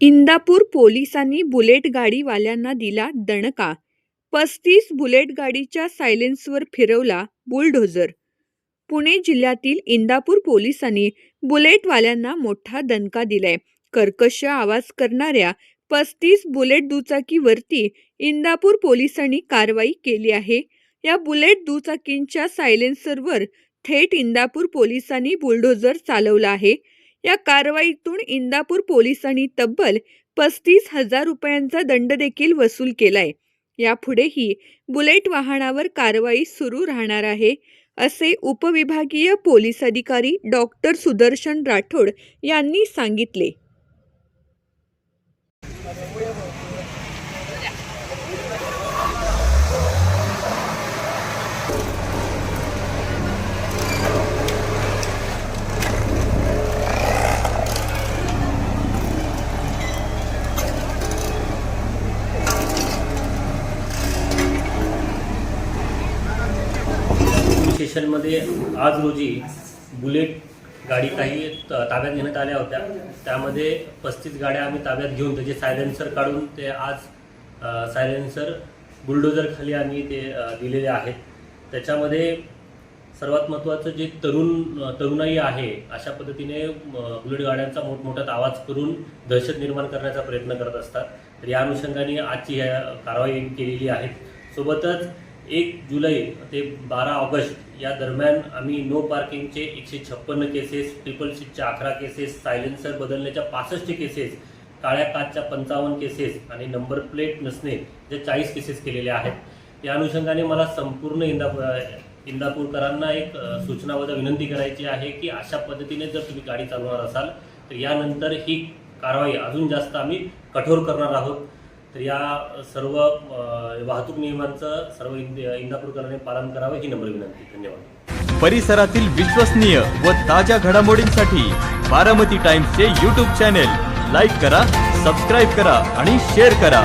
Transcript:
इंदापूर पोलिसांनी बुलेट गाडीवाल्यांना दिला दणका. पस्तीस बुलेट गाडीच्या सायलेन्सवर फिरवला बुलडोझर. पुणे जिल्ह्यातील इंदापूर पोलिसांनी बुलेटवाल्यांना मोठा दणका दिलाय. कर्कश आवाज करणाऱ्या पस्तीस बुलेट दुचाकीवरती इंदापूर पोलिसांनी कारवाई केली आहे. या बुलेट दुचाकींच्या सायलेन्सरवर थेट इंदापूर पोलिसांनी बुलडोझर चालवला आहे. या कारवाईतून इंदापूर पोलिसांनी तब्बल पस्तीस हजार रुपयांचा दंड देखील वसूल केलाय. यापुढेही बुलेट वाहनावर कारवाई सुरू राहणार आहे असे उपविभागीय पोलीस अधिकारी डॉक्टर सुदर्शन राठोड यांनी सांगितले. स्टेशनमध्ये आज रोजी बुलेट गाडी काही त- ताब्यात घेण्यात आल्या होत्या. त्यामध्ये पस्तीस गाड्या आम्ही ताब्यात घेऊन त्याचे सायलेन्सर काढून ते आज सायलेन्सर बुलडोजरखाली आम्ही ते दिलेले आहेत. त्याच्यामध्ये सर्वात महत्त्वाचं जे तरुण तरुणाई आहे अशा पद्धतीने बुलेट गाड्यांचा मोठमोठ्यात आवाज करून दहशत निर्माण करण्याचा प्रयत्न करत असतात. तर या अनुषंगाने आजची ह्या कारवाई केलेली आहे. सोबतच एक जुलै ते बारा ऑगस्ट या दरम्यान आम्ही नो पार्किंगचे एकशे छप्पन्न केसेस ट्रिपल सीटच्या अकरा केसेस सायलेन्सर बदलण्याच्या पासष्ट केसेस काळ्या काचच्या पंचावन्न केसेस आणि नंबर प्लेट नसणे ज्या चाळीस केसेस केलेले आहेत. या अनुषंगाने मला संपूर्ण इंदापूर इंदापूरकरांना एक सूचना वजा विनंती करायची आहे की अशा पद्धतीने जर तुम्ही गाडी चालवणार असाल तर यानंतर ही कारवाई अजून जास्त आम्ही कठोर करणार आहोत. तर या सर्व वाहतूक नियमांचं सर्व इंद इंदापूरकरांनी पालन करावं ही नम्र विनंती. धन्यवाद. परिसरातील विश्वसनीय व ताज्या घडामोडींसाठी बारामती टाइम्सचे यूट्यूब चॅनेल लाईक करा सबस्क्राईब करा आणि शेअर करा.